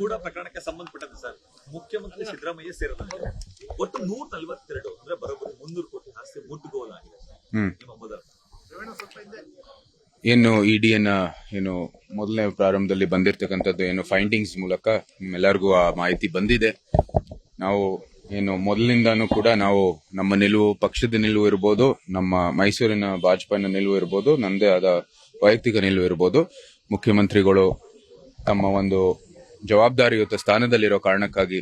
ಮೂಡ ಪ್ರಕರಣಕ್ಕೆ ಸಂಬಂಧಪಟ್ಟಂತೆ ಸರ್. ಮುಖ್ಯಮಂತ್ರಿ ಸಿದ್ದರಾಮಯ್ಯ ಸೇರಿದಂತೆ ಒಟ್ಟು ನೂರ ನಲವತ್ತೆರಡು ಅಂದ್ರೆ ಬರೋಬ್ಬರಿ ಮುನ್ನೂರು ಕೋಟಿ ಆಸ್ತಿ ಮುಟ್ಟುಗೋಲಾಗಿದೆ ನಿಮ್ಮ ಮೊದಲ. ಏನು ಇಡಿಯನ್ನ ಏನು ಮೊದಲನೇ ಪ್ರಾರಂಭದಲ್ಲಿ ಬಂದಿರತಕ್ಕಂಥದ್ದು ಏನು ಫೈಂಡಿಂಗ್ಸ್ ಮೂಲಕ ಎಲ್ಲರಿಗೂ ಆ ಮಾಹಿತಿ ಬಂದಿದೆ. ನಾವು ಏನು ಮೊದಲಿಂದಾನು ಕೂಡ ನಾವು ನಮ್ಮ ನಿಲುವು ಪಕ್ಷದ ನಿಲುವು ಇರ್ಬೋದು ನಮ್ಮ ಮೈಸೂರಿನ ಭಾಜಪಾನ ನಿಲುವು ಇರ್ಬೋದು ನಂದೇ ಆದ ವೈಯಕ್ತಿಕ ನಿಲುವು ಇರ್ಬೋದು. ಮುಖ್ಯಮಂತ್ರಿಗಳು ತಮ್ಮ ಒಂದು ಜವಾಬ್ದಾರಿಯುತ ಸ್ಥಾನದಲ್ಲಿರೋ ಕಾರಣಕ್ಕಾಗಿ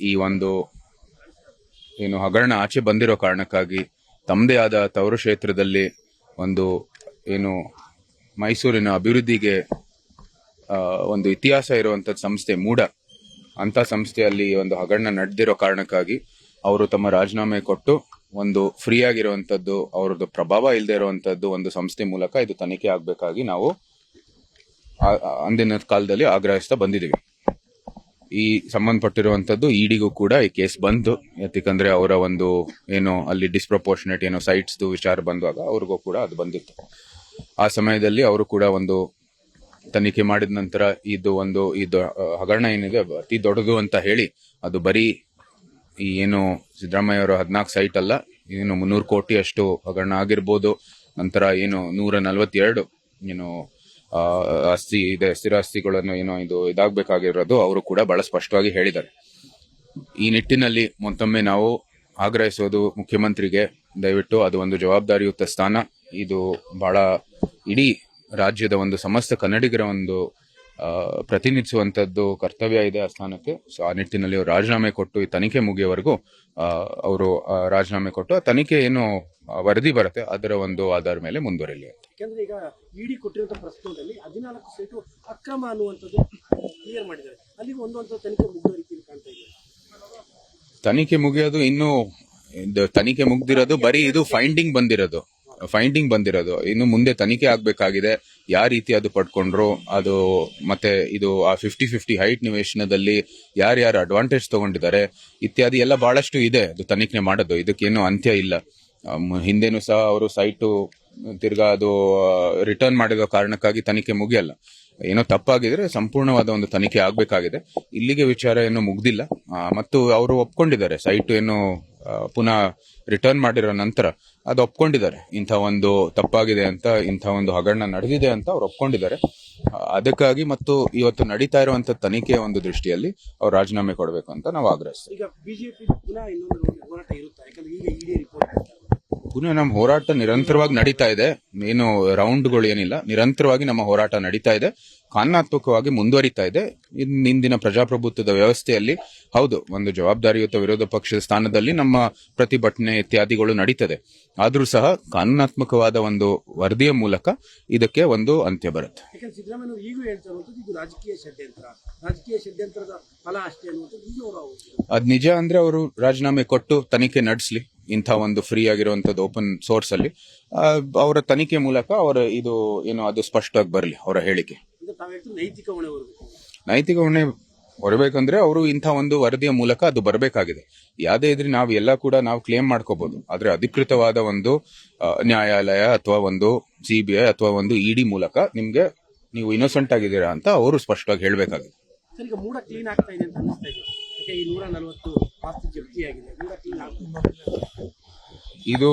ಈ ಒಂದು, ಏನು, ಹಗರಣ ಆಚೆ ಬಂದಿರೋ ಕಾರಣಕ್ಕಾಗಿ ತಮ್ಮದೇ ಆದ ತವರು ಕ್ಷೇತ್ರದಲ್ಲಿ ಒಂದು, ಏನು, ಮೈಸೂರಿನ ಅಭಿವೃದ್ಧಿಗೆ ಒಂದು ಇತಿಹಾಸ ಇರುವಂಥದ್ದು ಸಂಸ್ಥೆ ಮೂಡ, ಅಂತ ಸಂಸ್ಥೆಯಲ್ಲಿ ಒಂದು ಹಗರಣ ನಡೆದಿರೋ ಕಾರಣಕ್ಕಾಗಿ ಅವರು ತಮ್ಮ ರಾಜೀನಾಮೆ ಕೊಟ್ಟು ಒಂದು ಫ್ರೀ ಆಗಿರುವಂತದ್ದು ಅವ್ರದ್ದು ಪ್ರಭಾವ ಇಲ್ಲದೆ ಇರುವಂತದ್ದು ಒಂದು ಸಂಸ್ಥೆ ಮೂಲಕ ಇದು ತನಿಖೆ ಆಗಬೇಕಾಗಿ ನಾವು ಅಂದಿನ ಕಾಲದಲ್ಲಿ ಆಗ್ರಹಿಸ್ತಾ ಬಂದಿದ್ದೀವಿ. ಈ ಸಂಬಂಧಪಟ್ಟಿರುವಂತದ್ದು ಇಡಿಗೂ ಕೂಡ ಈ ಕೇಸ್ ಬಂತು ಯಾಕಂದ್ರೆ ಅವರ ಒಂದು ಏನು ಅಲ್ಲಿ ಡಿಸ್ಪ್ರಪೋರ್ಷನೇಟ್ ಏನೋ ಸೈಟ್ಸ್ ವಿಚಾರ ಬಂದಾಗ ಅವ್ರಿಗೂ ಕೂಡ ಅದು ಬಂದಿತ್ತು. ಆ ಸಮಯದಲ್ಲಿ ಅವರು ಕೂಡ ಒಂದು ತನಿಖೆ ಮಾಡಿದ ನಂತರ ಇದು ಒಂದು, ಇದು ಹಗರಣ ಏನಿದೆ, ಅತಿ ದೊಡ್ಡದು ಅಂತ ಹೇಳಿ ಅದು ಬರೀ ಈ ಏನು ಸಿದ್ದರಾಮಯ್ಯ ಅವರು ಹದಿನಾಲ್ಕು ಸೈಟ್ ಅಲ್ಲ, ಏನು ಮುನ್ನೂರು ಕೋಟಿ ಅಷ್ಟು ಹಗರಣ ಆಗಿರ್ಬೋದು, ನಂತರ ಏನು ನೂರ ನಲವತ್ತೆರಡು, ಏನು ಆಸ್ತಿ ಇದೆ ಸ್ಥಿರಾಸ್ತಿಗಳನ್ನು ಏನೋ ಇದು ಇದಾಗಬೇಕಾಗಿರೋದು, ಅವರು ಕೂಡ ಬಹಳ ಸ್ಪಷ್ಟವಾಗಿ ಹೇಳಿದ್ದಾರೆ. ಈ ನಿಟ್ಟಿನಲ್ಲಿ ಮತ್ತೊಮ್ಮೆ ನಾವು ಆಗ್ರಹಿಸೋದು ಮುಖ್ಯಮಂತ್ರಿಗೆ, ದಯವಿಟ್ಟು ಅದು ಒಂದು ಜವಾಬ್ದಾರಿಯುತ ಸ್ಥಾನ. ಇದು ಬಹಳ ಇಡೀ ರಾಜ್ಯದ ಒಂದು ಸಮಸ್ತ ಕನ್ನಡಿಗರ ಒಂದು ಆ, ಪ್ರತಿನಿಧಿಸುವಂತದ್ದು ಕರ್ತವ್ಯ ಇದೆ ಆ ಸ್ಥಾನಕ್ಕೆ. ಸೊ ಆ ನಿಟ್ಟಿನಲ್ಲಿ ಅವರು ರಾಜೀನಾಮೆ ಕೊಟ್ಟು ಈ ತನಿಖೆ ಮುಗಿಯವರೆಗೂ ಅವರು ರಾಜೀನಾಮೆ ಕೊಟ್ಟು ಆ ತನಿಖೆ ಏನು ವರದಿ ಬರುತ್ತೆ ಅದರ ಒಂದು ಆಧಾರ ಮೇಲೆ ಮುಂದುವರಿಲಿ ಅಂತ ಯಾಕಂದ್ರೆ ಈಗ ಇಡಿ ಕೊಟ್ಟಿರುವಂತ ಪ್ರಶ್ನೆಯಲ್ಲಿ ಹದಿನಾಲ್ಕು ಸೀಟು ಅಕ್ರಮ ಅನ್ನುವಂಥದ್ದು ಕ್ಲಿಯರ್ ಮಾಡಿದ್ದಾರೆ. ಅಲ್ಲಿ ಒಂದೊಂದು ಒಂದು ತನಿಖೆ ಮುಗಿದ ರೀತಿಯಲ್ಲಿ ಕಾಣ್ತಾ ಇದೆ ತನಿಖೆ ಮುಗಿಯೋದು ಇನ್ನು ತನಿಖೆ ಮುಗ್ದಿರೋದು ಬರೀ ಇದು ಫೈಂಡಿಂಗ್ ಬಂದಿರೋದು. ಫೈಂಡಿಂಗ್ ಬಂದಿರೋದು. ಇನ್ನು ಮುಂದೆ ತನಿಖೆ ಆಗಬೇಕಾಗಿದೆ. ಯಾವ ರೀತಿ ಅದು ಪಡ್ಕೊಂಡ್ರು, ಅದು ಮತ್ತೆ ಇದು ಆ ಫಿಫ್ಟಿ ಫಿಫ್ಟಿ ಹೈಟ್ ನಿವೇಶನದಲ್ಲಿ ಯಾರ್ಯಾರು ಅಡ್ವಾಂಟೇಜ್ ತಗೊಂಡಿದ್ದಾರೆ, ಇತ್ಯಾದಿ ಎಲ್ಲ ಬಹಳಷ್ಟು ಇದೆ. ಅದು ತನಿಖೆ ಮಾಡೋದು. ಇದಕ್ಕೇನು ಅಂತ್ಯ ಇಲ್ಲ. ಹಿಂದೆನೂ ಸಹ ಅವರು ಸೈಟು ತಿರ್ಗಾ ಅದು ರಿಟರ್ನ್ ಮಾಡಿರೋ ಕಾರಣಕ್ಕಾಗಿ ತನಿಖೆ ಮುಗಿಯಲ್ಲ. ಏನೋ ತಪ್ಪಾಗಿದ್ರೆ ಸಂಪೂರ್ಣವಾದ ಒಂದು ತನಿಖೆ ಆಗಬೇಕಾಗಿದೆ. ಇಲ್ಲಿಗೆ ವಿಚಾರ ಏನು ಮುಗ್ದಿಲ್ಲ. ಮತ್ತು ಅವರು ಒಪ್ಕೊಂಡಿದ್ದಾರೆ. ಸೈಟು ಏನು ಪುನಃ ರಿಟರ್ನ್ ಮಾಡಿರೋ ನಂತರ ಅದು ಒಪ್ಕೊಂಡಿದ್ದಾರೆ. ಇಂಥ ಒಂದು ತಪ್ಪಾಗಿದೆ ಅಂತ, ಇಂಥ ಒಂದು ಹಗರಣ ನಡೆದಿದೆ ಅಂತ ಅವ್ರು ಒಪ್ಕೊಂಡಿದ್ದಾರೆ. ಅದಕ್ಕಾಗಿ ಮತ್ತು ಇವತ್ತು ನಡೀತಾ ಇರುವಂತ ತನಿಖೆಯ ಒಂದು ದೃಷ್ಟಿಯಲ್ಲಿ ಅವ್ರು ರಾಜೀನಾಮೆ ಕೊಡಬೇಕು ಅಂತ ನಾವು ಆಗ್ರಹಿಸ್ತೀವಿ. ಈಗ ಬಿಜೆಪಿ ಪುನಃ ಇನ್ನೊಂದು ಹೋರಾಟ ಇರುತ್ತೆ? ಈಗ ಇಡಿ ರಿಪೋರ್ಟ್ ಪುನಃ ನಮ್ಮ ಹೋರಾಟ ನಿರಂತರವಾಗಿ ನಡೀತಾ ಇದೆ. ಏನು ರೌಂಡ್ಗಳು ಏನಿಲ್ಲ. ನಿರಂತರವಾಗಿ ನಮ್ಮ ಹೋರಾಟ ನಡೀತಾ ಇದೆ. ಕಾನೂನಾತ್ಮಕವಾಗಿ ಮುಂದುವರಿತಾ ಇದೆ. ಇಂದಿನ ಪ್ರಜಾಪ್ರಭುತ್ವದ ವ್ಯವಸ್ಥೆಯಲ್ಲಿ ಹೌದು ಒಂದು ಜವಾಬ್ದಾರಿಯುತ ವಿರೋಧ ಪಕ್ಷದ ಸ್ಥಾನದಲ್ಲಿ ನಮ್ಮ ಪ್ರತಿಭಟನೆ ಇತ್ಯಾದಿಗಳು ನಡೀತದೆ. ಆದರೂ ಸಹ ಕಾನೂನಾತ್ಮಕವಾದ ಒಂದು ವರದಿಯ ಮೂಲಕ ಇದಕ್ಕೆ ಒಂದು ಅಂತ್ಯ ಬರುತ್ತೆ. ಅದ್ ನಿಜ ಅಂದ್ರೆ ಅವರು ರಾಜೀನಾಮೆ ಕೊಟ್ಟು ತನಿಖೆ ನಡೆಸಲಿ. ಇಂಥ ಒಂದು ಫ್ರೀ ಆಗಿರುವಂಥದ್ದು ಓಪನ್ ಸೋರ್ಸ್ ಅಲ್ಲಿ ಆ, ಅವರ ತನಿಖೆ ಮೂಲಕ ಅವರ ಇದು ಏನು ಅದು ಸ್ಪಷ್ಟವಾಗಿ ಬರಲಿ ಅವರ ಹೇಳಿಕೆ. ಅಂದ್ರೆ ತಾವು ಹೇಳ್ತಾರೆ ನೈತಿಕ ಹೊಣೆ ಹೊರಬೇಕು. ನೈತಿಕ ಹೊಣೆ ಹೊರಬೇಕಂದ್ರೆ ಅವರು ಇಂಥ ಒಂದು ವರದಿಯ ಮೂಲಕ ಅದು ಬರಬೇಕಾಗಿದೆ. ಯಾವುದೇ ಇದ್ರೆ ನಾವು ಎಲ್ಲ ಕೂಡ ನಾವು ಕ್ಲೇಮ್ ಮಾಡ್ಕೋಬಹುದು ಆದ್ರೆ ಅಧಿಕೃತವಾದ ಒಂದು ಆ, ನ್ಯಾಯಾಲಯ ಅಥವಾ ಒಂದು ಸಿಬಿಐ ಅಥವಾ ಒಂದು ಇಡಿ ಮೂಲಕ ನಿಮ್ಗೆ ನೀವು ಇನ್ನೋಸೆಂಟ್ ಆಗಿದ್ದೀರಾ ಅಂತ ಅವರು ಸ್ಪಷ್ಟವಾಗಿ ಹೇಳಬೇಕಾಗಿದೆ. ಸರ್ ಈಗ ಮೂಡ ಕ್ಲೀನ್ ಆಗ್ತಾ ಇದೆ ಅಂತ ಅನಿಸ್ತಾ ಇದೆ. ಯಾಕೆ ಈ ನೂರ ನಲವತ್ತು ಆಸ್ತಿ ಇದು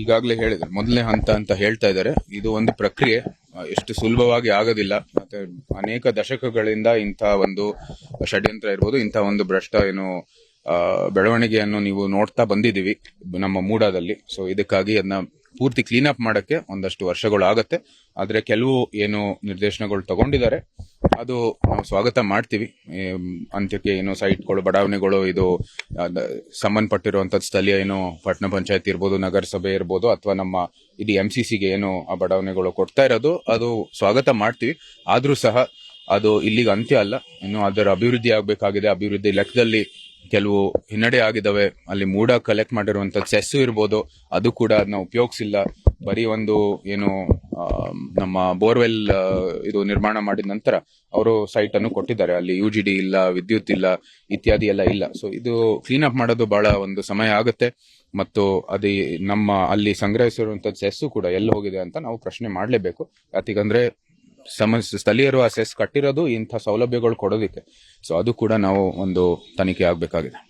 ಈಗಾಗಲೇ ಹೇಳಿದ್ರು, ಮೊದಲನೇ ಹಂತ ಅಂತ ಹೇಳ್ತಾ ಇದ್ದಾರೆ. ಇದು ಒಂದು ಪ್ರಕ್ರಿಯೆ ಎಷ್ಟು ಸುಲಭವಾಗಿ ಆಗೋದಿಲ್ಲ. ಮತ್ತೆ ಅನೇಕ ದಶಕಗಳಿಂದ ಇಂಥ ಒಂದು ಷಡ್ಯಂತ್ರ ಇರ್ಬೋದು, ಇಂಥ ಒಂದು ಭ್ರಷ್ಟ ಏನು ಬೆಳವಣಿಗೆಯನ್ನು ನೀವು ನೋಡ್ತಾ ಬಂದಿದ್ದೀವಿ ನಮ್ಮ ಮೂಡಾದಲ್ಲಿ. ಸೊ ಇದಕ್ಕಾಗಿ ಅದನ್ನ ಪೂರ್ತಿ ಕ್ಲೀನ್ ಅಪ್ ಮಾಡಕ್ಕೆ ಒಂದಷ್ಟು ವರ್ಷಗಳು ಆಗುತ್ತೆ. ಆದರೆ ಕೆಲವು ಏನು ನಿರ್ದೇಶನಗಳು ತಗೊಂಡಿದ್ದಾರೆ. ಅದು ನಾವು ಸ್ವಾಗತ ಮಾಡ್ತೀವಿ. ಅಂತ್ಯಕ್ಕೆ ಏನು ಸೈಟ್ಗಳು, ಬಡಾವಣೆಗಳು, ಇದು ಸಂಬಂಧಪಟ್ಟಿರುವಂಥದ್ದು ಸ್ಥಳೀಯ ಏನು ಪಟ್ಟಣ ಪಂಚಾಯತ್ ಇರ್ಬೋದು, ನಗರಸಭೆ ಇರ್ಬೋದು, ಅಥವಾ ನಮ್ಮ ಇಡೀ ಎಂ ಸಿ ಸಿಗೆ ಏನು ಆ ಬಡಾವಣೆಗಳು ಕೊಡ್ತಾ ಇರೋದು, ಅದು ಸ್ವಾಗತ ಮಾಡ್ತೀವಿ. ಆದರೂ ಸಹ ಅದು ಇಲ್ಲಿಗೆ ಅಂತ್ಯ ಅಲ್ಲ. ಇನ್ನು ಅದರ ಅಭಿವೃದ್ಧಿ ಆಗಬೇಕಾಗಿದೆ. ಅಭಿವೃದ್ಧಿ ಲೆಕ್ಕದಲ್ಲಿ ಕೆಲವು ಹಿನ್ನಡೆ ಆಗಿದ್ದಾವೆ. ಅಲ್ಲಿ ಮೂಡ ಕಲೆಕ್ಟ್ ಮಾಡಿರುವಂತ ಚೆಸ್ಸು ಇರ್ಬೋದು. ಅದು ಕೂಡ ಅದನ್ನ ಉಪಯೋಗಿಸಿಲ್ಲ. ಬರೀ ಒಂದು, ಏನು ನಮ್ಮ ಬೋರ್ವೆಲ್ ಇದು ನಿರ್ಮಾಣ ಮಾಡಿದ ನಂತರ ಅವರು ಸೈಟ್ ಅನ್ನು ಕೊಟ್ಟಿದ್ದಾರೆ. ಅಲ್ಲಿ ಯು ಜಿ ಡಿ ಇಲ್ಲ, ವಿದ್ಯುತ್ ಇಲ್ಲ, ಇತ್ಯಾದಿ ಎಲ್ಲ ಇಲ್ಲ. ಸೊ ಇದು ಕ್ಲೀನ್ ಅಪ್ ಮಾಡೋದು ಬಹಳ ಒಂದು ಸಮಯ ಆಗುತ್ತೆ. ಮತ್ತು ಅದು ನಮ್ಮ ಅಲ್ಲಿ ಸಂಗ್ರಹಿಸಿರುವಂತ ಚೆಸ್ಸು ಕೂಡ ಎಲ್ಲಿ ಹೋಗಿದೆ ಅಂತ ನಾವು ಪ್ರಶ್ನೆ ಮಾಡಲೇಬೇಕು. ಯಾಕಂದ್ರೆ ಸಮಸ್ಯೆ ಸ್ಥಳೀಯರು ಆ ಸೆಸ್ ಕಟ್ಟಿರೋದು ಇಂಥ ಸೌಲಭ್ಯಗಳು ಕೊಡೋದಿಕ್ಕೆ. ಸೊ ಅದು ಕೂಡ ನಾವು ಒಂದು ತನಿಖೆ ಆಗಬೇಕಾಗಿದೆ.